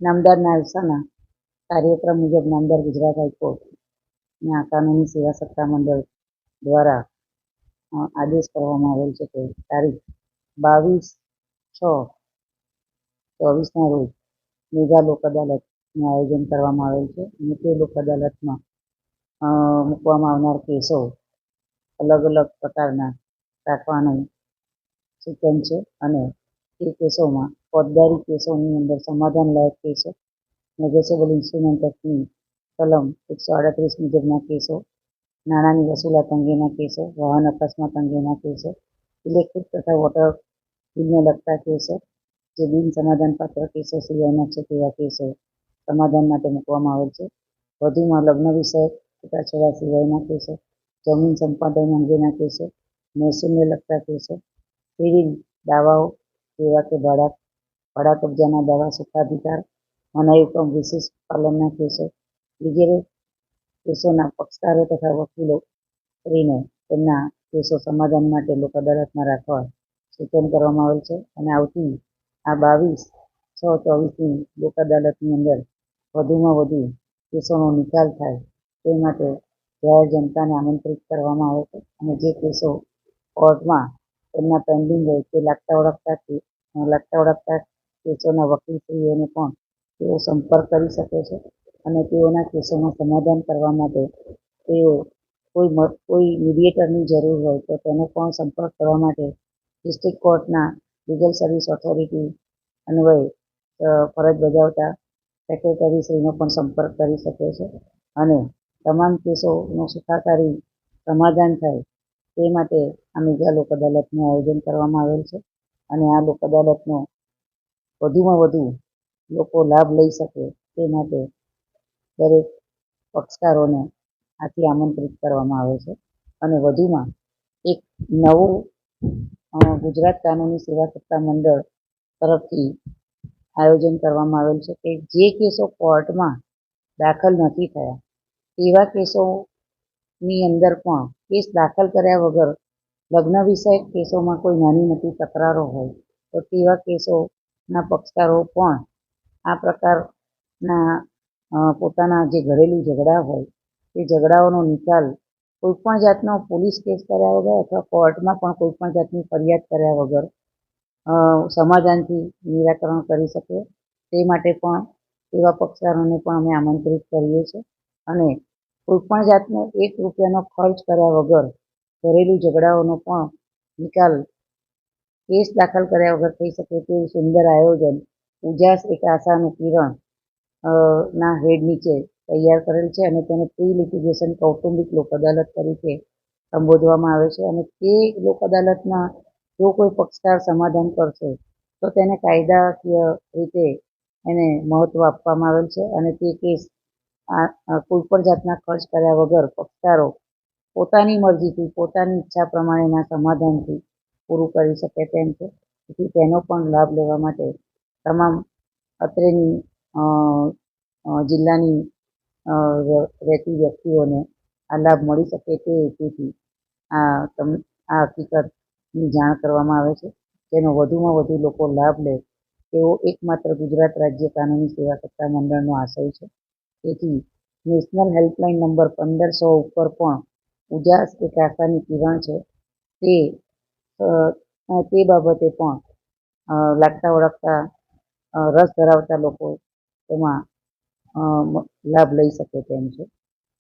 નામદાર નાલસાના કાર્યક્રમ મુજબ નામદાર ગુજરાત હાઈકોર્ટના કાનૂની સેવા સત્તા મંડળ દ્વારા આદેશ કરવામાં આવેલ છે કે તારીખ બાવીસ છ ચોવીસના રોજ મેગા લોક અદાલતનું આયોજન કરવામાં આવેલ છે અને તે લોક અદાલતમાં મૂકવામાં આવનાર કેસો અલગ અલગ પ્રકારના રાખવાનું સૂચન છે અને તે કેસોમાં, ફોજદારી કેસોની અંદર સમાધાનલાયક કેસો નેગોશિયેબલ ઇન્સ્ટ્રુમેન્ટ એક્ટની કલમ એકસો આડત્રીસ મુજબના કેસો, નાણાંની વસૂલાત અંગેના કેસો, વાહન અકસ્માત અંગેના કેસો, ઇલેક્ટ્રિક તથા વોટર બિલને લગતા કેસો, જે બિન સમાધાનપાત્ર કેસો સિવાયના છે તેવા કેસો સમાધાન માટે મૂકવામાં આવેલ છે. વધુમાં લગ્ન વિષયક છૂટાછેડા સિવાયના કેસો, જમીન સંપાદન અંગેના કેસો, મહેસૂલને લગતા કેસો વિવિધ દાવાઓ જેવા કે ભાડા ભાડા કબજાના દાવા સુખાધિકાર મનાઈ હુકમ વિશિષ્ટ પાલનના કેસો વગેરે કેસોના પક્ષકારો તથા વકીલો કરીને તેમના કેસો સમાધાન માટે લોક અદાલતમાં રાખવા સૂચન કરવામાં આવેલ છે અને આવતી આ બાવીસ છ ચોવીસની લોક અદાલતની અંદર વધુમાં વધુ કેસોનો નિકાલ થાય, તે માટે જાહેર જનતાને આમંત્રિત કરવામાં આવે છે. અને જે કેસો કોર્ટમાં તેમના પેન્ડિંગ હોય તે લાગતા કે- લાગતા વળગતા કેસોના વકીલશ્રીઓને પણ તેઓ સંપર્ક કરી શકે છે અને તેઓના કેસોમાં સમાધાન કરવા માટે તેઓ કોઈ કોઈ મીડિયેટરની જરૂર હોય તો તેનો પણ સંપર્ક કરવા માટે ડિસ્ટ્રિક્ટ કોર્ટના લીગલ સર્વિસ ઓથોરિટી અન્વયે ફરજ બજાવતા સેક્રેટરીશ્રીનો પણ સંપર્ક કરી શકે છે અને તમામ કેસોનું સુખાકારી સમાધાન થાય તે માટે આ મેગા લોક અદાલતનું આયોજન કરવામાં આવેલ છે. અને આ લોક અદાલતનો વધુમાં વધુ લોકો લાભ લઈ શકે તે માટે દરેક પક્ષકારોને આથી આમંત્રિત કરવામાં આવે છે. અને વધુમાં એક નવું ગુજરાત કાનૂની સેવા સત્તા મંડળ તરફથી આયોજન કરવામાં આવેલ છે કે જે કેસો કોર્ટમાં દાખલ નથી થયા, તેવા કેસોની અંદર પણ કેસ દાખલ કર્યા વગર લગ્ન વિષયક કેસોમાં કોઈ નાની મોટી તકરારો હોય, તો તેવા કેસોના પક્ષકારો પણ આ પ્રકારના પોતાના જે ઘરેલું ઝઘડા હોય, તે ઝઘડાઓનો નિકાલ કોઈપણ જાતનો પોલીસ કેસ કર્યા વગર અથવા કોર્ટમાં પણ કોઈપણ જાતની ફરિયાદ કર્યા વગર સમાધાનથી નિરાકરણ કરી શકે, તે માટે પણ એવા પક્ષકારોને પણ અમે આમંત્રિત કરીએ છીએ. અને કોઈપણ જાતનો એક રૂપિયાનો ખર્ચ કર્યા વગર ઘરેલું ઝઘડાઓનો પણ નિકાલ કેસ દાખલ કર્યા વગર થઈ શકે તેવું સુંદર આયોજન ઉજાસ એક આશાનું કિરણ ના હેડ નીચે તૈયાર કરેલ છે અને તેને પ્રી લિટિગેશન કૌટુંબિક લોક અદાલત તરીકે સંબોધવામાં આવે છે અને તે લોક અદાલતમાં જો કોઈ પક્ષકાર સમાધાન કરશે, તો તેને કાયદાકીય રીતે એને મહત્ત્વ આપવામાં આવેલ છે અને તે કેસ કોઈ પણ જાતના ખર્ચ કર્યા વગર પક્ષકારો પોતાની મરજીથી, પોતાની ઈચ્છા પ્રમાણેના સમાધાનથી પૂરું કરી શકે તેમ છે. તેથી તેનો પણ લાભ લેવા માટે તમામ અત્રેની જિલ્લાની રહેતી વ્યક્તિઓને આ લાભ મળી શકે તે હેતુથી આ તમ, આ હકીકતની જાણ કરવામાં આવે છે. જેનો વધુમાં વધુ લોકો લાભ લે તેવો એકમાત્ર ગુજરાત રાજ્ય કાનૂની સેવા સત્તા મંડળનો આશય છે. તેથી નેશનલ હેલ્પલાઇન નંબર પંદરસો ઉપર પણ ઉજાસ એક આશાની કિરણ છે તે તે બાબતે પણ લાગતા ઓળખતા રસ ધરાવતા લોકો તેમાં લાભ લઈ શકે તેમ છે.